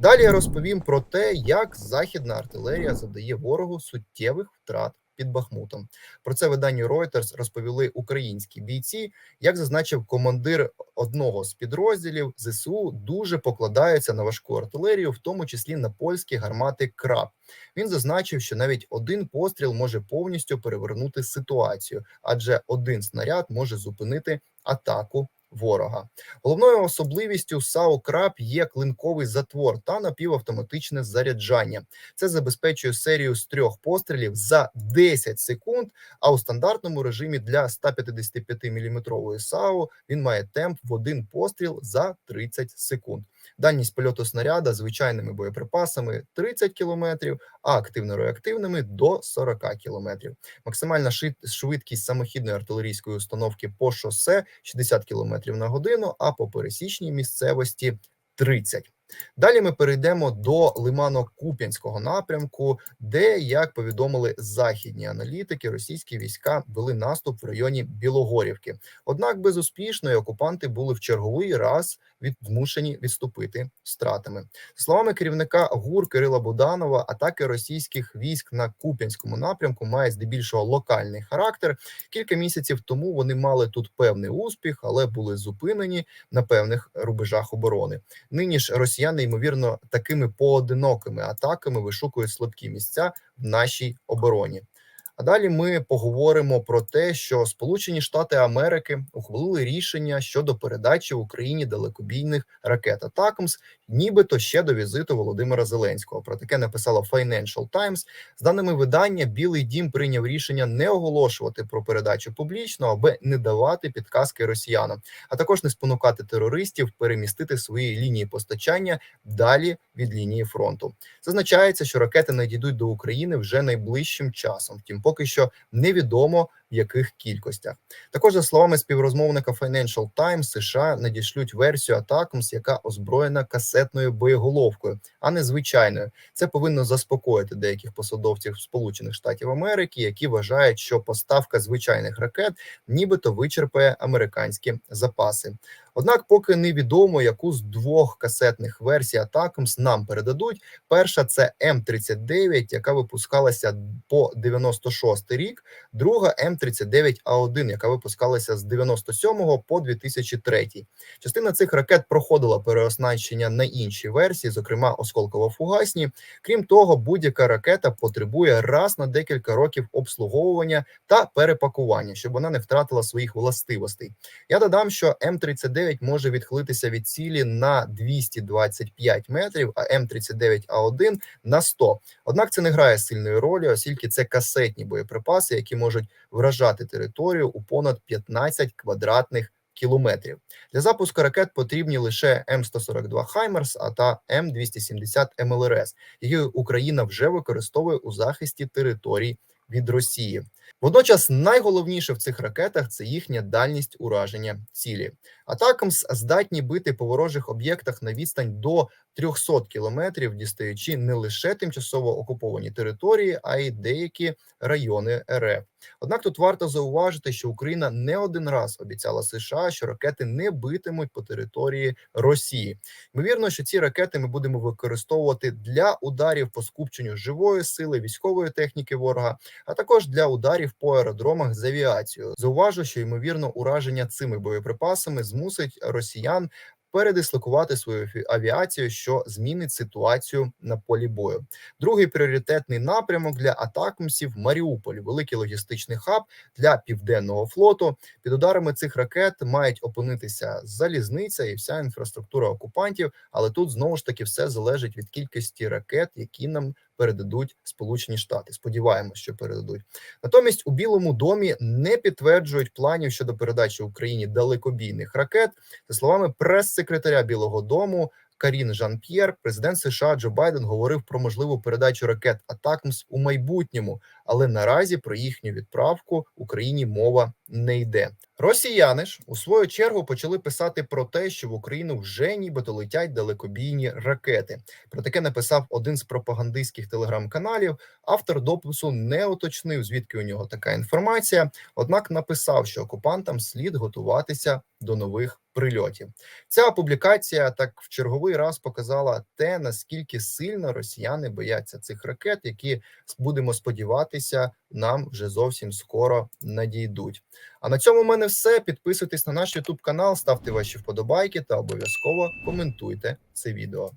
Далі я розповім про те, як західна артилерія завдає ворогу суттєвих втрат під Бахмутом. Про це виданню Reuters розповіли українські бійці. Як зазначив командир одного з підрозділів ЗСУ, дуже покладаються на важку артилерію, в тому числі на польські гармати краб. Він зазначив, що навіть один постріл може повністю перевернути ситуацію, адже один снаряд може зупинити атаку ворога. Головною особливістю САУ «Краб» є клинковий затвор та напівавтоматичне заряджання. Це забезпечує серію з трьох пострілів за 10 секунд. А у стандартному режимі для 155 мм САУ він має темп в один постріл за 30 секунд. Дальність польоту снаряда звичайними боєприпасами 30 км, а активно-реактивними до 40 км. Максимальна швидкість самохідної артилерійської установки по шосе 60 км на годину, а по пересічній місцевості 30. Далі ми перейдемо до Лимано-Куп'янського напрямку, де, як повідомили західні аналітики, російські війська вели наступ в районі Білогорівки. Однак безуспішно і окупанти були в черговий раз від змушені відступити стратами. Словами керівника ГУР Кирила Буданова, атаки російських військ на Куп'янському напрямку мають здебільшого локальний характер. Кілька місяців тому вони мали тут певний успіх, але були зупинені на певних рубежах оборони. Нині ж росіяни, ймовірно, такими поодинокими атаками вишукують слабкі місця в нашій обороні. А далі ми поговоримо про те, що Сполучені Штати Америки ухвалили рішення щодо передачі Україні далекобійних ракет Атакамс, нібито ще до візиту Володимира Зеленського. Про таке написала Financial Times. З даними видання, Білий Дім прийняв рішення не оголошувати про передачу публічно, аби не давати підказки росіянам, а також не спонукати терористів перемістити свої лінії постачання далі від лінії фронту. Зазначається, що ракети надійдуть до України вже найближчим часом. Втім, поки що невідомо яких кількостях. Також за словами співрозмовника Financial Times, США надішлють версію Атакамс, яка озброєна касетною боєголовкою, а не звичайною. Це повинно заспокоїти деяких посадовців Сполучених Штатів Америки, які вважають, що поставка звичайних ракет нібито вичерпає американські запаси. Однак, поки невідомо, яку з двох касетних версій Атакамс нам передадуть. Перша це М39, яка випускалася по 96 рік. Друга М39А1, яка випускалася з 97 по 2003. Частина цих ракет проходила переоснащення на інші версії, зокрема осколково-фугасні. Крім того, будь-яка ракета потребує раз на декілька років обслуговування та перепакування, щоб вона не втратила своїх властивостей. Я додам, що М39 може відхилитися від цілі на 225 метрів, а М39А1 на 100. Однак це не грає сильної ролі, оскільки це касетні боєприпаси, які можуть вражати територію у понад 15 квадратних кілометрів. Для запуску ракет потрібні лише М142 Хаймерс а та М270 МЛРС, які Україна вже використовує у захисті територій від Росії. Водночас найголовніше в цих ракетах це їхня дальність ураження цілі. Атакамс здатні бити по ворожих об'єктах на відстань до 300 кілометрів, дістаючи не лише тимчасово окуповані території, а й деякі райони РФ. Однак тут варто зауважити, що Україна не один раз обіцяла США, що ракети не битимуть по території Росії. Ймовірно, що ці ракети ми будемо використовувати для ударів по скупченню живої сили, військової техніки ворога, а також для ударів по аеродромах з авіацією. Зауважу, що ймовірно ураження цими боєприпасами змусить росіян. Передислокувати свою авіацію, що змінить ситуацію на полі бою. Другий пріоритетний напрямок для атакумсів Маріуполь, великий логістичний хаб для південного флоту. Під ударами цих ракет мають опинитися залізниця і вся інфраструктура окупантів. Але тут знову ж таки все залежить від кількості ракет, які нам передадуть Сполучені Штати. Сподіваємось, що передадуть. Натомість у Білому домі не підтверджують планів щодо передачі Україні далекобійних ракет. За словами прес-секретаря Білого Дому. Карін Жан П'єр, президент США Джо Байден говорив про можливу передачу ракет Атакмс у майбутньому, але наразі про їхню відправку Україні мова не йде. Росіяни ж у свою чергу почали писати про те, що в Україну вже нібито летять далекобійні ракети. Про таке написав один з пропагандистських телеграм-каналів. Автор допису не уточнив, звідки у нього така інформація. Однак написав, що окупантам слід готуватися до нових прильотів. Ця публікація так в черговий раз показала те, наскільки сильно росіяни бояться цих ракет, які будемо сподіватися, нам вже зовсім скоро надійдуть. А на цьому в мене все. Підписуйтесь на наш YouTube канал, ставте ваші вподобайки та обов'язково коментуйте це відео.